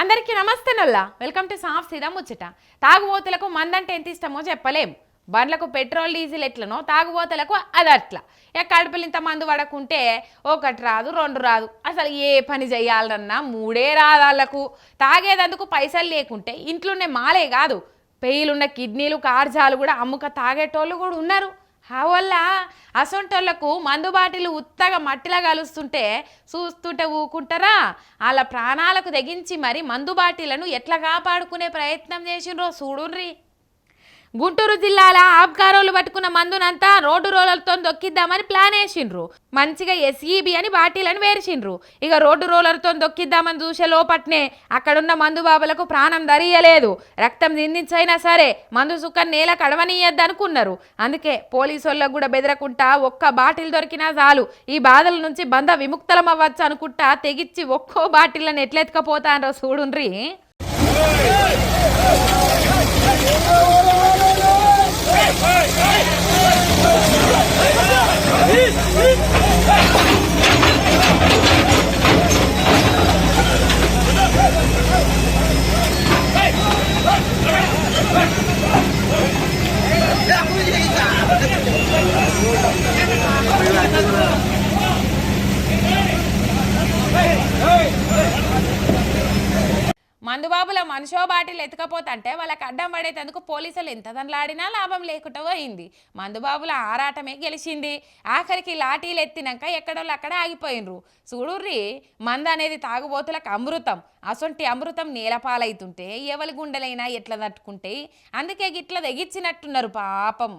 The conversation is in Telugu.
అందరికీ నమస్తే నల్లా. వెల్కమ్ టు సాఫ్ సీదా ముచ్చట తాగుబోతులకు మందంటే ఎంత ఇష్టమో చెప్పలేం. బండ్లకు పెట్రోల్ డీజిల్ ఎట్లనో తాగుబోతులకు అది అట్లా. ఇక కడుపులు ఇంత మందు పడకుంటే ఒకటి రాదు రెండు రాదు. అసలు ఏ పని చేయాలన్నా మూడే రాదు వాళ్ళకు. తాగేదందుకు పైసలు లేకుంటే ఇంట్లోనే మాలే కాదు. పెయిలున్న కిడ్నీలు కార్జాలు కూడా అమ్ముక తాగేటోళ్ళు కూడా ఉన్నారు. వల్ల అసొంటోళ్ళకు మందు బాటిలు ఉత్తగా మట్టిలా కలుస్తుంటే చూస్తుంటే ఊకుంటారా? వాళ్ళ ప్రాణాలకు తెగించి మరి మందు బాటిలను ఎట్లా కాపాడుకునే ప్రయత్నం చేసిండ్రో చూడుర్రి గుంటూరు జిల్లాల ఆబ్కారోలు పట్టుకున్న మందునంతా రోడ్డు రోలర్తో దొక్కిద్దామని ప్లాన్ వేసిండ్రు. మంచిగా ఎస్ఈబి అని బాటిలను వేర్చిండ్రు ఇక రోడ్డు రోలర్తో దొక్కిద్దామని చూసే లోపట్నే అక్కడున్న మందు బాబులకు ప్రాణం దరియలేదు రక్తం నిందించైనా సరే మందు సుక్క నేల కడవనీయద్దు అనుకున్నారు అందుకే పోలీసు కూడా బెదరకుంటా ఒక్క బాటిల్ దొరికినా చాలు. ఈ బాధల నుంచి బంధ విముక్తలం అవ్వచ్చు అనుకుంటా తెగిచ్చి ఒక్కో బాటిల్ని ఎట్లెత్తుకపోతానో చూడుండ్రి. మందుబాబుల మనిషో బాటిల్ ఎత్తుకపోతంటే వాళ్ళకి అడ్డం పడేటందుకు పోలీసులు ఎంత దండలాడినా లాభం లేకుండా పోయింది. మందుబాబుల ఆరాటమే గెలిచింది. ఆఖరికి లాఠీలు ఎత్తినాక ఎక్కడోళ్ళు అక్కడ ఆగిపోయినరు. చూడుర్రి మంద అనేది తాగుబోతులకు అమృతం. అసొంటి అమృతం నేలపాలైతుంటే ఎవరి గుండెలైనా ఎట్లా తట్టుకుంటే అందుకే గిట్ల తెగిచ్చినట్టున్నారు పాపం.